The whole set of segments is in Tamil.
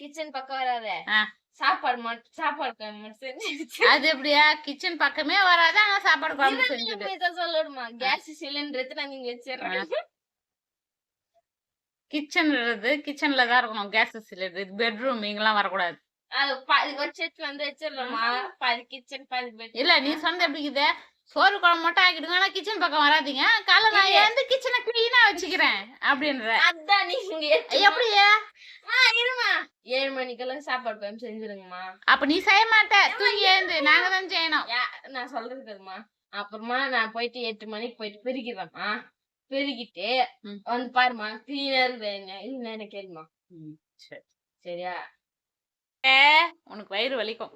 கிச்சன் பக்கம் வராத. சாப்பாடு மட்டும் சாப்பாடு மட்டும் செஞ்சு அது எப்படியா? கிச்சன் பக்கமே வராது ஆனா சாப்பாடு குழம்பு செஞ்சுடு போய் சொல்லணுமா? கேஸ் சிலிண்டர் எடுத்து நான் இங்க வச்சிடுறேன் கிச்சன் இருக்குது கிச்சன்ல தான் இருக்கணும். கேஸ் சிலிண்டர் பெட்ரூம் இங்கெல்லாம் வரக்கூடாது. அது பாதி வச்சு வந்து வச்சிடுறோமா? பாதி கிச்சன் பாதி பெட் இல்ல நீ சொன்ன எப்படி சோறு குழம்பு மட்டும் ஆக்கிடுங்க. ஆனா கிச்சன் பக்கம் வராதீங்க. காலைல நான் எழுந்து கிச்சனை கிளீனா வச்சுக்கிறேன் அப்படின்ற. அதான் நீங்க எப்படியா? இருமா. ஏழு மணிக்கெல்லாம் சாப்பாடு பயம் செஞ்சிருங்கம்மா. அப்ப நீ செய்ய மாட்ட. தூங்கி எழுந்து. நாங்க தான் செய்யணும். நான் சொல்றது கேளுமா. அப்புறமா நான் போயிட்டு எட்டு மணிக்கு போயிட்டு பெருக்கிறேம்மா பெருக்கிட்டு ம். வந்து பாருமா கிளீனா இருக்குது என்ன கேளுமா? சரி. சரியா? ஏ, உனக்கு வயிறு வலிக்கும்.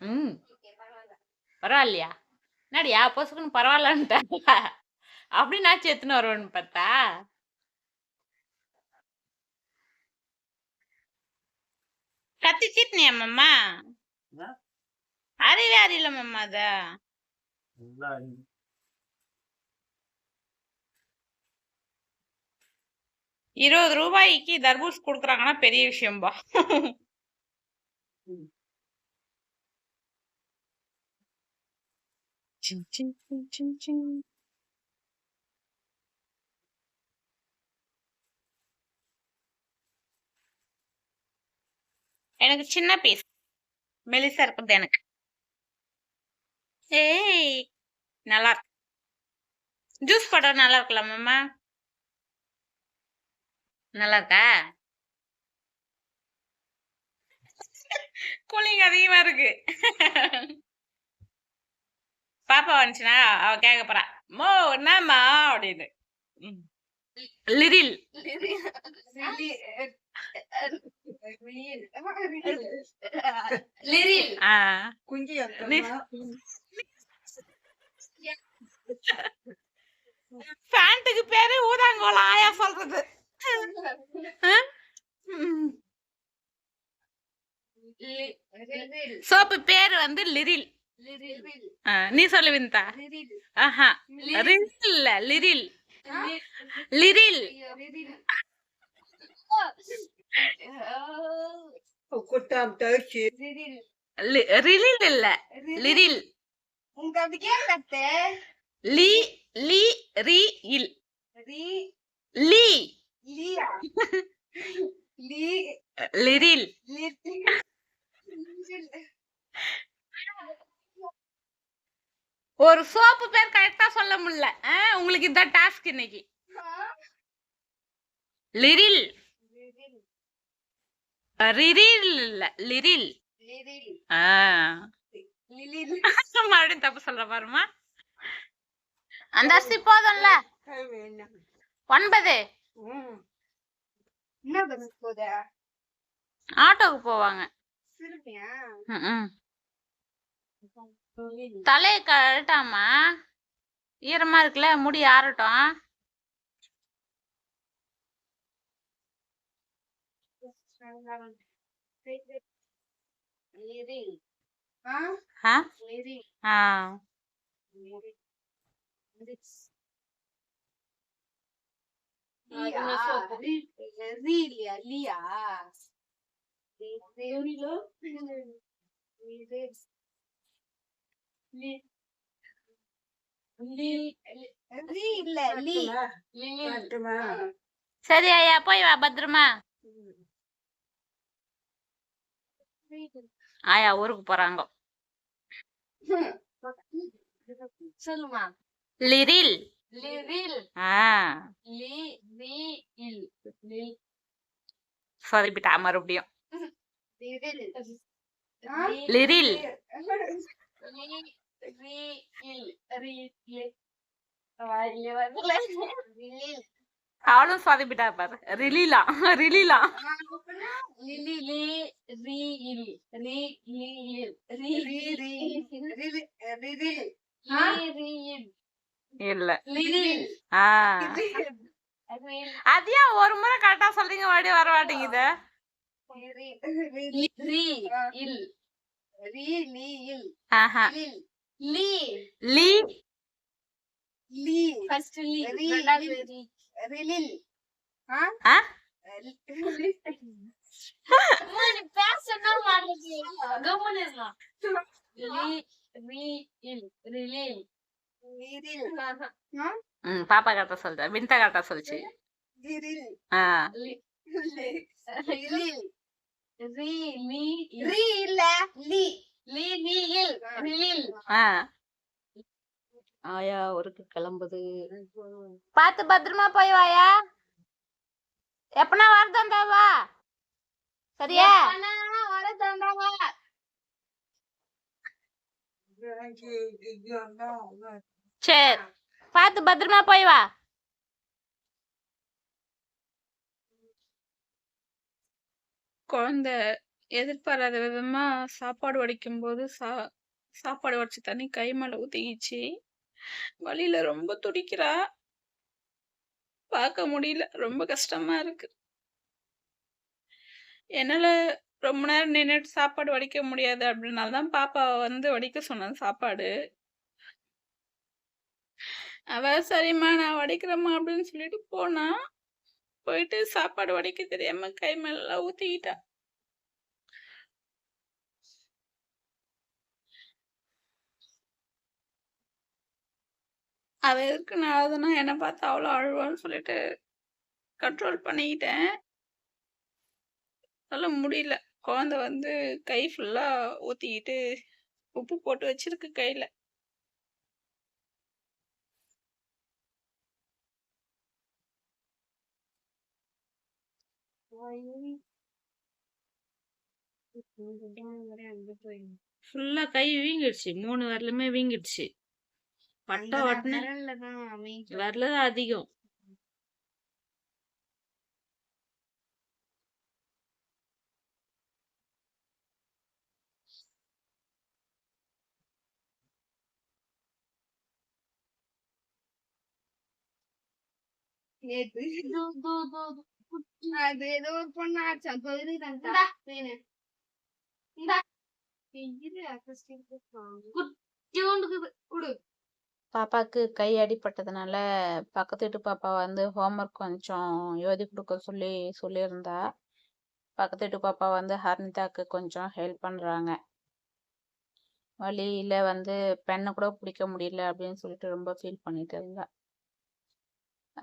ம். பரவாயில்லையா? என்னடியா பொசுக்குன்னு பரவாயில்லன்ட்ட அப்படி நான் எத்துன்னு வருவேன்னு பார்த்தா? கத்தி சீட்னியா மம்மா அறிவே அறியல மம்மா அத. இருபது ரூபாய்க்கு தர்பூஸ் கொடுக்குறாங்கன்னா பெரிய விஷயம்பா. Ching, ching, ching, ching, ching. எனக்கு சின்ன பீஸ் மெலிசா இருக்குது எனக்கு. ஏய் நல்லா இருக்கு. ஜூஸ் படம் நல்லா இருக்கலாம் மாமா? நல்லா இருக்கா? கூலிங் அதிகமா இருக்கு. பாப்பா வந்துச்சுன்னா அவ கேட்க போறா மோ என்னம்மா? அப்படின்னு. லிரில். லிரில். ஆ. குஞ்சு பேண்ட்டுக்கு பேரு ஊதாங்கோலம் ஆயா சொல்றது. சோப்பு பேரு வந்து லிரில். ஆ, நீ சொல்லு விந்தா ஆஹா ரில் இல்ல லிரில். லிரில். குட்டாம் தவிச்சு. லி- ரிலில் இல்ல லிரில் உங்க அது கேட்கத்தே லி லி ரி இல் ரி லி லியா லி லிரில் லி ஒரு சோப்பு பேர் கரெக்டா சொல்ல முடியல ஆ, உங்களுக்கு இதான் டாஸ்க் இன்னைக்கு லிரில் ரிரில் இல்ல லிரில் மறுபடியும் தப்பு சொல்ற பாருமா அந்த அரிசி போதும்ல? ஒன்பது. ஆட்டோக்கு போவாங்க. தலையை கழட்டாமா ஈரமா இருக்குல்ல முடி ஆறட்டும். லிரில் சரி ஐயா போய் வா பத்திரமா. ஆயா ஊருக்கு போறாங்க. சொல்லுமா. லிரில். லிரில். ஆ. லி ரி இல். லில். சொதப்பிட்டா மறுபடியும். லிரில். அவளும் சொதப்பிட்டா பாரு. ரிலிலா? ரிலிலா? இல்ல. லிரில் ஆ. ரில் அது ஏன் ஒரு முறை கரெக்டா சொல்றீங்க மறுபடியும் வர மாட்டேங்குது. ரி இல் ரி லி இல் ஆஹா லில் லி லி லி ஃபர்ஸ்ட் லி ரி, ரெண்டாவது லி. ரி ரிலில் ஆ ஆ அம்மா, நீ பேசவே மாட்டேங்கிறீங்க. கம்முனு இருமா. லீ- ரீ- ரிலீல். விரில் ம் ஆயா ஒருக்கு கிளம்புது. பார்த்து பத்திரமா போய் வாயா. எப்பனா வரதா வா சரியா? வர தந்தாவா? சரி. பார்த்து பத்திரமா போய் வா. குழந்தை எதிர்பாராத விதமா சாப்பாடு வடிக்கும்போது சா சாப்பாடு வடிச்ச தண்ணி கை மேலே ஊத்திக்கிச்சு. வலியில ரொம்ப துடிக்கிறா. பார்க்க முடியல. ரொம்ப கஷ்டமா இருக்கு. என்னால ரொம்ப நேரம் நின்றுட்டு சாப்பாடு வடிக்க முடியாது அப்படின்னால தான் பாப்பாவை வந்து வடிக்க சொன்னேன் சாப்பாடு. அவ சரிம்மா நான் வடிக்கிறேம்மா அப்படின்னு சொல்லிட்டு போனா போயிட்டு சாப்பாடு வடிக்க தெரியாம கை மேல ஊத்திக்கிட்டா. அது எதுக்கு நான் அழுதுனா என்னை பார்த்து அவ்வளோ அழுவான்னு சொல்லிட்டு கண்ட்ரோல் பண்ணிக்கிட்டேன். சொல்ல முடியல. குழந்த வந்து கை ஃபுல்லாக ஊற்றிக்கிட்டு உப்பு போட்டு வச்சிருக்கு கையில். ஃபுல்லாக கை வீங்கிடுச்சு. மூணு வரலுமே வீங்கிடுச்சு. பட்டா வட்டின விரல தான் அதிகம். அது ஏதோ ஒரு பொண்ணு ஆச்சா. குடு. பாப்பாவுக்கு கை அடிப்பட்டதுனால பக்கத்து வீட்டு பாப்பா வந்து ஹோம்ஒர்க் கொஞ்சம் எழுதி கொடுக்க சொல்லி சொல்லியிருந்தா. பக்கத்து வீட்டு பாப்பா வந்து ஹர்னிதாக்கு கொஞ்சம் ஹெல்ப் பண்ணுறாங்க வழியில் வந்து பெண்ணை கூட பிடிக்க முடியல அப்படின்னு சொல்லிட்டு ரொம்ப ஃபீல் பண்ணிட்டு இருந்தா.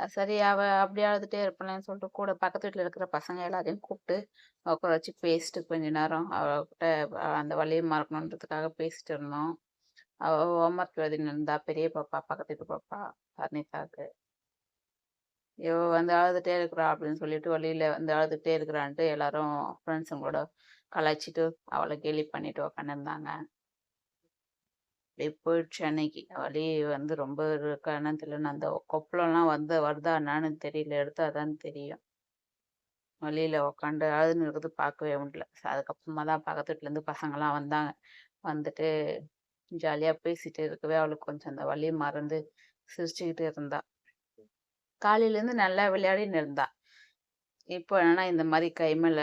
சரி அவ அப்படியே அழுதுட்டே இருப்பாளேன்னு சொல்லிட்டு கூட பக்கத்து வீட்டில் இருக்கிற பசங்க எல்லாரையும் கூப்பிட்டு உட்கார வச்சு பேசிட்டு கொஞ்ச நேரம் அவகிட்ட அந்த வழியை மறக்கணுன்றதுக்காக பேசிட்டு இருந்தோம். ஹோம்ஒர்க் எழுதின்னு இருந்தா பெரிய பாப்பா பக்கத்து வீட்டு பாப்பா ஹர்னிதாக்கு இவ வந்து அழுதுகிட்டே இருக்கிறா அப்படின்னு சொல்லிட்டு வழியில வந்து அழுதுட்டே இருக்கிறான்ட்டு எல்லாரும் ஃப்ரெண்ட்ஸுங்களோட கலாய்ச்சிட்டு அவளை கேலி பண்ணிட்டு உக்காந்துருந்தாங்க. அப்படியே போயிடுச்சு அன்னைக்கு. வலி வந்து ரொம்ப இருக்கா. தெரியல அந்த கொப்பளம்லாம் வந்து வருதா என்னன்னு தெரியல. எடுத்தாதான் தெரியும். வழியில உக்காண்டு அழுதுன்னு இருக்கிறது பார்க்கவே முடியல. அதுக்கப்புறமா தான் பக்கத்து வீட்டுல இருந்து பசங்கெல்லாம் வந்தாங்க. வந்துட்டு ஜாலியா பேசிட்டு இருக்கவே அவளுக்கு கொஞ்சம் அந்த வழியை மறந்து சிரிச்சுக்கிட்டு இருந்தா. காலையில இருந்து நல்லா விளையாடின்னு இருந்தா. இப்போ என்னன்னா இந்த மாதிரி கை மேல